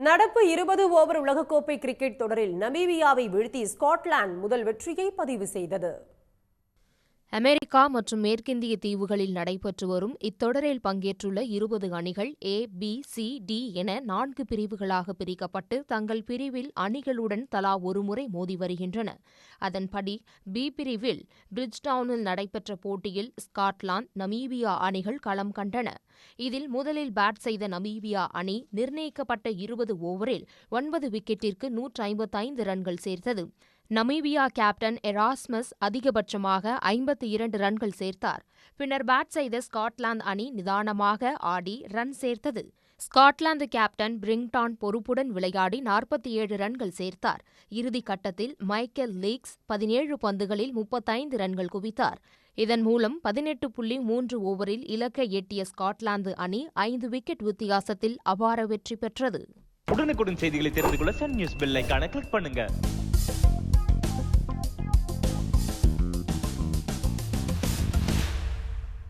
நடப்பு இருபது ஓவர் உலகக்கோப்பை கிரிக்கெட் தொடரில் நமீபியாவை வீழ்த்தி ஸ்காட்லாந்து முதல் வெற்றியை பதிவு செய்தது. அமெரிக்கா மற்றும் மேற்கிந்திய தீவுகளில் நடைபெற்று வரும் இத்தொடரில் பங்கேற்றுள்ள இருபது அணிகள் ஏ பி சி டி என நான்கு பிரிவுகளாக பிரிக்கப்பட்டு தங்கள் பிரிவில் அணிகளுடன் தலா ஒருமுறை மோதி வருகின்றன. அதன்படி பி பிரிவில் பிரிட்ஜ்டவுனில் நடைபெற்ற போட்டியில் ஸ்காட்லாந்து நமீபியா அணிகள் களம் கண்டன. இதில் முதலில் பேட் செய்த நமீபியா அணி நிர்ணயிக்கப்பட்ட இருபது ஓவரில் ஒன்பது விக்கெட்டிற்கு நூற்று ஐம்பத்தைந்து ரன்கள் சேர்த்தது. நமீபியா கேப்டன் எராஸ்மஸ் அதிகபட்சமாக ஐம்பத்தி இரண்டு ரன்கள் சேர்த்தார். பின்னர் பேட் செய்த ஸ்காட்லாந்து அணி நிதானமாக ஆடி ரன் சேர்த்தது. ஸ்காட்லாந்து கேப்டன் பிரிங்டான் பொறுப்புடன் விளையாடி நாற்பத்தி ஏழு ரன்கள் சேர்த்தார். இறுதிக் கட்டத்தில் மைக்கேல் லீக்ஸ் பதினேழு பந்துகளில் முப்பத்தைந்து ரன்கள் குவித்தார். இதன் மூலம் பதினெட்டு புள்ளி மூன்று ஓவரில் இலக்கை எட்டிய ஸ்காட்லாந்து அணி ஐந்து விக்கெட் வித்தியாசத்தில் அபார வெற்றி பெற்றது. உடனுக்குடன் செய்திகளை தெரிந்து கொள்ள சன் நியூஸ் பெல் கிளிக் பண்ணுங்க.